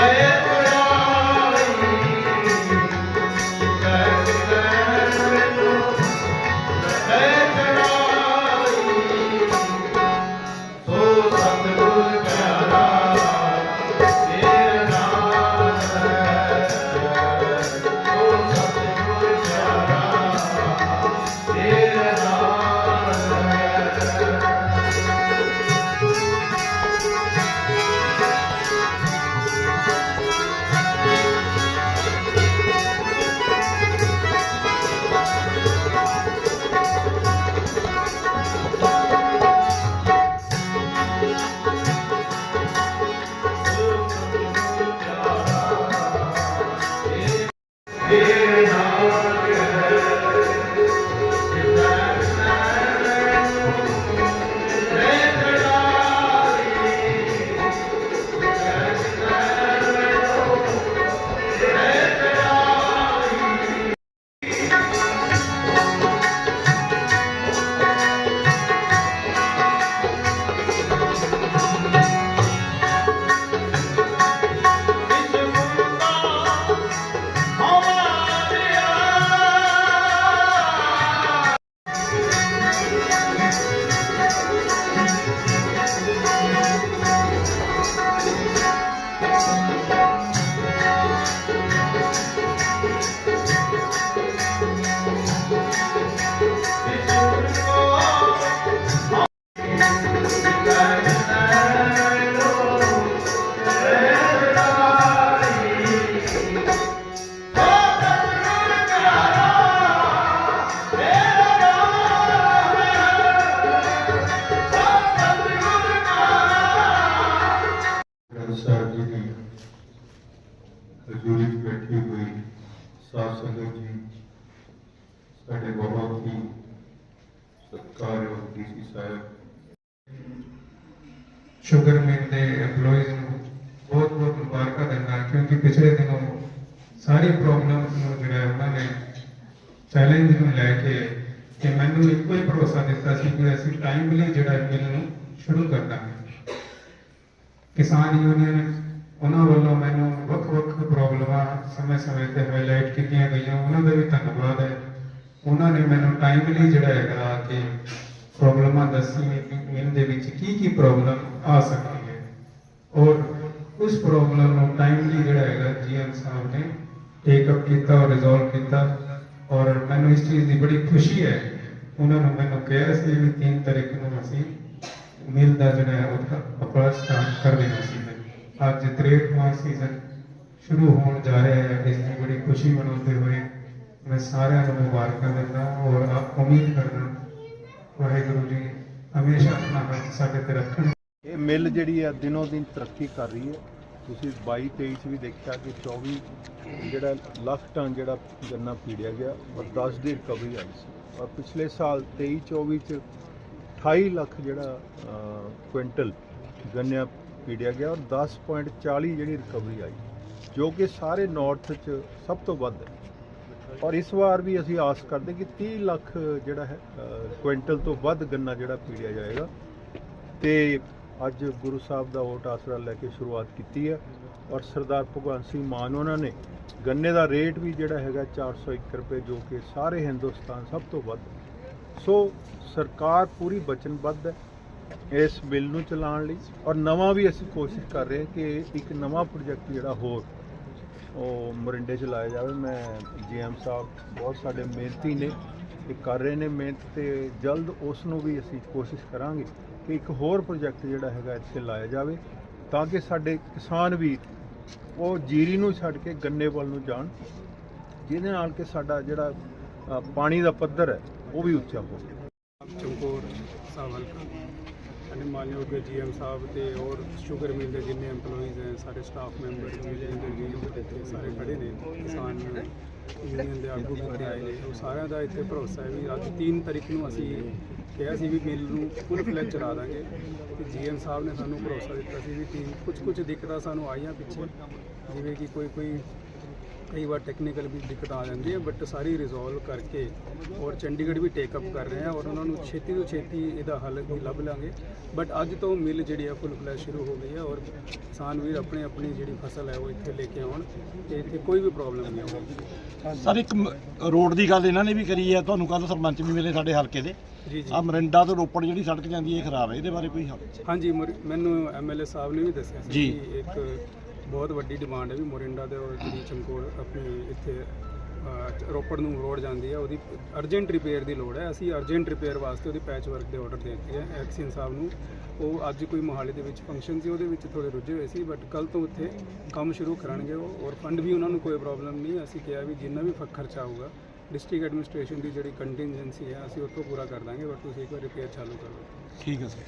É. ਹਜ਼ੂਰੀ 'ਚ ਬੈਠੀ ਹੋਈ ਸਾਧ ਸੰਗਤ ਜੀ, ਸਾਡੇ ਬਹੁਤ ਹੀ ਸਤਿਕਾਰਯੋਗ ਡੀਸੀ ਸਾਹਿਬ। ਸ਼ੂਗਰ ਮਿਲ ਦੇ EMPLOYEES ਨੂੰ ਬਹੁਤ ਬਹੁਤ ਮੁਬਾਰਕਾਂ ਦਿੰਦਾ ਕਿਉਂਕਿ ਪਿਛਲੇ ਦਿਨੋਂ ਸਾਰੀ ਪ੍ਰੋਬਲਮ ਨੂੰ ਜਿਹੜਾ ਉਹਨਾਂ ਨੇ ਚੈਲੰਜ ਨੂੰ ਲੈ ਕੇ ਕਿ ਮੈਨੂੰ ਇੱਕੋ ਹੀ ਭਰੋਸਾ ਦਿੱਤਾ ਸੀ ਕਿ ਅਸੀਂ ਟਾਈਮਲੀ ਜਿਹੜਾ ਮਿਲ ਨੂੰ ਸ਼ੁਰੂ ਕਰ ਕਿਸਾਨ ਯੂਨੀਅਨ ਉਹਨਾਂ ਵੱਲੋਂ ਮੈਨੂੰ ਵੱਖ-ਵੱਖ ਪ੍ਰੋਬਲਮਾਂ ਸਮੇਂ-ਸਮੇਂ ਤੇ ਹਾਈਲਾਈਟ ਕੀਤੀਆਂ ਗਈਆਂ, ਉਹਨਾਂ ਦਾ ਵੀ ਧੰਨਵਾਦ ਹੈ। ਉਹਨਾਂ ਨੇ ਮੈਨੂੰ ਟਾਈਮਲੀ ਜਿਹੜਾ ਹੈਗਾ ਕਿ ਪ੍ਰੋਬਲਮਾਂ ਦੱਸੀ ਕਿ ਮਿਲ ਦੇ ਵਿੱਚ ਕੀ ਕੀ ਪ੍ਰੋਬਲਮ ਆ ਸਕਦੀ ਹੈ। ਔਰ ਉਸ ਪ੍ਰੋਬਲਮ ਨੂੰ ਟਾਈਮਲੀ ਜਿਹੜਾ ਹੈਗਾ ਜੀਐਮ ਸਾਹਿਬ ਨੇ ਟੇਕ ਅਪ ਕੀਤਾ ਔਰ ਰਿਜ਼ੋਲਵ ਕੀਤਾ। ਔਰ ਮੈਨੂੰ ਇਸ ਚੀਜ਼ ਦੀ ਬੜੀ ਖੁਸ਼ੀ ਹੈ। ਉਹਨਾਂ ਨੂੰ ਮੈਨੂੰ ਕਿਹਾ ਸੀ ਵੀ 3 ਤਰੀਕ ਨੂੰ ਅਸੀਂ ਮਿਲ ਦਾ ਜਿਹੜਾ ਹੈ ਉਹਦਾ ਆਪਣਾ ਕਰ ਦੇਣਾ ਸੀ। ਅੱਜ 63ਵਾਂ ਸੀਜ਼ਨ ਸ਼ੁਰੂ ਹੋਣ ਜਾ ਰਿਹਾ ਹੈ, ਇਸ ਦੀ ਬੜੀ ਖੁਸ਼ੀ ਮਨਾਉਂਦੇ ਹੋਏ ਮੈਂ ਸਾਰਿਆਂ ਨੂੰ ਮੁਬਾਰਕਾਂ ਦਿੰਦਾ ਔਰ ਆਪ ਉਮੀਦ ਕਰਦਾ ਵਾਹਿਗੁਰੂ ਜੀ ਹਮੇਸ਼ਾ ਆਪਣਾ ਹੱਥ ਸਾਡੇ ਤੇ ਰੱਖਣ। ਇਹ ਮਿੱਲ ਜਿਹੜੀ ਹੈ ਦਿਨੋ ਦਿਨ ਤਰੱਕੀ ਕਰ ਰਹੀ ਹੈ। ਤੁਸੀਂ 22 23 ਚ ਵੀ ਦੇਖਿਆ ਕਿ 24 ਜਿਹੜਾ ਲੱਖ ਟਨ ਜਿਹੜਾ ਗੰਨਾ ਪੀੜਿਆ ਗਿਆ, ਔਰ 10 ਦੀ ਰਿਕਵਰੀ ਆਈ ਸੀ। ਔਰ ਪਿਛਲੇ ਸਾਲ 23 24 ਚ 28 ਲੱਖ ਜਿਹੜਾ ਕੁਇੰਟਲ ਗੰਨਾ ਪੀੜਿਆ ਗਿਆ ਔਰ 10.40 ਜਿਹੜੀ ਰਿਕਵਰੀ ਆਈ, ਜੋ ਕਿ ਸਾਰੇ ਨਾਰਥ ਚ ਸਭ ਤੋਂ ਵੱਧ ਹੈ। ਔਰ ਇਸ ਵਾਰ ਵੀ ਅਸੀਂ ਆਸ ਕਰਦੇ ਕਿ 30 ਲੱਖ ਜਿਹੜਾ ਹੈ ਕੁਇੰਟਲ ਤੋਂ ਵੱਧ ਗੰਨਾ ਜਿਹੜਾ ਪੀੜਿਆ ਜਾਏਗਾ। ਤੇ ਅੱਜ ਗੁਰੂ ਸਾਹਿਬ ਦਾ ਓਟ ਆਸਰਾ ਲੈ ਕੇ ਸ਼ੁਰੂਆਤ ਕੀਤੀ ਹੈ ਔਰ ਸਰਦਾਰ ਭਗਵੰਤ ਸਿੰਘ ਮਾਨ ਉਹਨਾਂ ਨੇ ਗੰਨੇ ਦਾ ਰੇਟ ਵੀ ਜਿਹੜਾ ਹੈਗਾ 401 ਰੁਪਏ, ਜੋ ਕਿ ਸਾਰੇ ਹਿੰਦੁਸਤਾਨ ਸਭ ਤੋਂ ਵੱਧ। ਸੋ ਸਰਕਾਰ ਪੂਰੀ ਵਚਨਬੱਧ ਹੈ। ਇਸ ਬਿੱਲ ਨੂੰ ਚਲਾਉਣ ਲਈ ਔਰ ਨਵਾਂ ਵੀ ਅਸੀਂ ਕੋਸ਼ਿਸ਼ ਕਰ ਰਹੇ ਕਿ ਇੱਕ ਨਵਾਂ ਪ੍ਰੋਜੈਕਟ ਜਿਹੜਾ ਹੋਰ ਉਹ ਮਰਿੰਡੇ ਚ ਲਾਇਆ ਜਾਵੇ। ਮੈਂ ਜੀਐਮ ਸਾਹਿਬ ਬਹੁਤ ਸਾਡੇ ਮਿਹਨਤੀ ਨੇ, ਇਹ ਕਰ ਰਹੇ ਨੇ ਮਿਹਨਤ ਤੇ ਜਲਦ ਉਸ ਨੂੰ ਵੀ ਅਸੀਂ ਕੋਸ਼ਿਸ਼ ਕਰਾਂਗੇ ਕਿ ਇੱਕ ਹੋਰ ਪ੍ਰੋਜੈਕਟ ਜਿਹੜਾ ਹੈਗਾ ਇੱਥੇ ਲਾਇਆ ਜਾਵੇ ਤਾਂ ਕਿ ਸਾਡੇ ਕਿਸਾਨ ਵੀ ਉਹ ਜੀਰੀ ਨੂੰ ਛੱਡ ਕੇ ਗੰਨੇ ਵੱਲ ਨੂੰ ਜਾਣ, ਜਿਹਦੇ ਨਾਲ ਕਿ ਸਾਡਾ ਜਿਹੜਾ ਪਾਣੀ ਦਾ ਪੱਧਰ ਹੈ, ਉਹ ਵੀ ਉੱਚਾ ਹੋਵੇ। ਚਮਕੌਰ ਸਾਹਿਬ ਹਲਕਾ ਅਤੇ ਮਾਨਯੋਗ ਜੀਐਮ ਸਾਹਿਬ ਤੇ ਔਰ ਸ਼ੂਗਰ ਮਿਲ ਦੇ ਜਿੰਨੇ EMPLOYEES ਹੈ ਸਾਰੇ ਸਟਾਫ ਮੈਂਬਰ ਜਿਹੜੇ ਇੰਟਰਵਿਊ ਇੱਥੇ ਸਾਰੇ ਖੜੇ ਨੇ, ਕਿਸਾਨ ਯੂਨੀਅਨ ਦੇ ਆਗੂ ਵੀ ਆਏ ਨੇ। ਉਹ ਸਾਰਿਆਂ ਦਾ ਇੱਥੇ ਭਰੋਸਾ ਹੈ ਵੀ ਅੱਜ 3 ਤਰੀਕ ਨੂੰ ਅਸੀਂ ਕਿਹਾ ਸੀ ਵੀ ਮਿਲ ਨੂੰ ਫੁੱਲ ਫਲੈਜ ਚਲਾ ਦਾਂਗੇ। ਤੇ ਜੀਐਮ ਸਾਹਿਬ ਨੇ ਸਾਨੂੰ ਭਰੋਸਾ ਦਿੱਤਾ ਸੀ ਵੀ ਕੁਝ ਕੁਝ ਦਿੱਕਤਾਂ ਸਾਨੂੰ ਆਈਆਂ ਪਿੱਛੇ, ਜਿਵੇਂ ਕਿ ਕੋਈ ਕੋਈ ਕਈ ਵਾਰ ਟੈਕਨੀਕਲ ਵੀ ਦਿੱਕਤ ਆ ਜਾਂਦੀ ਹੈ ਬਟ ਸਾਰੀ ਰਿਜ਼ੋਲਵ ਕਰਕੇ ਔਰ ਚੰਡੀਗੜ੍ਹ ਵੀ ਟੇਕ ਅਪ ਕਰ ਰਹੇ ਆ ਔਰ ਉਹਨਾਂ ਨੂੰ ਛੇਤੀ ਤੋਂ ਛੇਤੀ ਇਹਦਾ ਹੱਲ ਵੀ ਲੱਭ ਲਾਂਗੇ। ਬਟ ਅੱਜ ਤੋਂ ਮਿਲ ਜਿਹੜੀ ਆ ਫੁੱਲ ਫਲੈਸ਼ ਸ਼ੁਰੂ ਹੋ ਗਈ ਹੈ ਔਰ ਕਿਸਾਨ ਵੀਰ ਆਪਣੀ ਆਪਣੀ ਜਿਹੜੀ ਫਸਲ ਹੈ ਉਹ ਇੱਥੇ ਲੈ ਕੇ ਆਉਣ ਤੇ ਇੱਥੇ ਕੋਈ ਵੀ ਪ੍ਰੋਬਲਮ ਨਹੀਂ ਆਉਗੀ ਸਰ ਇੱਕ ਰੋਡ ਦੀ ਗੱਲ ਇਹਨਾਂ ਨੇ ਵੀ ਕਰੀ ਹੈ ਤੁਹਾਨੂੰ ਕੱਲ ਸਰਪੰਚ ਵੀ ਮਿਲੇ ਸਾਡੇ ਹਲਕੇ ਦੇ। ਜੀ ਜੀ। ਆ ਮਰਿੰਡਾ ਤੋਂ ਰੋਪੜ ਜਿਹੜੀ ਸੜਕ ਜਾਂਦੀ ਹੈ ਖਰਾਬ ਹੈ ਇਹਦੇ ਬਾਰੇ ਕੋਈ ਹਾਂਜੀ ਮੈਨੂੰ ਐਮਐਲਏ ਸਾਹਿਬ ਨੇ ਵੀ ਦੱਸਿਆ ਸੀ ਜੀ। ਕਿ ਇੱਕ ਬਹੁਤ ਵੱਡੀ ਡਿਮਾਂਡ ਹੈ ਵੀ ਮੋਰਿੰਡਾ ਦੇ ਔਰ ਜਿਹੜੀ ਚਮਕੌਰ ਆਪਣੀ ਇੱਥੇ ਅਹ, ਰੋਪੜ ਨੂੰ ਰੋਡ ਜਾਂਦੀ ਹੈ ਉਹਦੀ ਅਰਜੈਂਟ ਰਿਪੇਅਰ ਦੀ ਲੋੜ ਹੈ। ਅਸੀਂ ਅਰਜੈਂਟ ਰਿਪੇਅਰ ਵਾਸਤੇ ਉਹਦੀ ਪੈਚ ਵਰਕ ਦੇ ਆਰਡਰ ਦੇ ਦਿੱਤੇ ਹੈ। ਐਕਸੀਅਨ ਸਾਹਿਬ ਨੂੰ ਉਹ ਅੱਜ ਕੋਈ ਮੋਹਾਲੀ ਦੇ ਵਿੱਚ ਫੰਕਸ਼ਨ ਸੀ ਉਹਦੇ ਵਿੱਚ ਥੋੜੇ ਰੁੱਝੇ ਹੋਏ ਸੀ ਬਟ ਕੱਲ ਤੋਂ ਉੱਥੇ ਕੰਮ ਸ਼ੁਰੂ ਕਰਨਗੇ ਉਹ ਔਰ ਫੰਡ ਵੀ ਉਹਨਾਂ ਨੂੰ ਕੋਈ ਪ੍ਰੋਬਲਮ ਨਹੀਂ ਅਸੀਂ ਕਿਹਾ ਵੀ ਜਿੰਨਾ ਵੀ ਫ- ਖਰਚਾ ਹੋਊਗਾ ਡਿਸਟ੍ਰਿਕਟ ਐਡਮਿਨਿਸਟ੍ਰੇਸ਼ਨ ਦੀ ਜਿਹੜੀ ਕੰਟੀਨਜੈਂਸੀ ਹੈ ਅਸੀਂ ਉਹ ਤੋਂ ਪੂਰਾ ਕਰ ਦਾਂਗੇ ਬਟ ਤੁਸੀਂ ਇੱਕ ਵਾਰ ਰਿਪੇਅਰ ਚਾਲੂ ਕਰੋ ਠੀਕ ਹੈ ਸਰ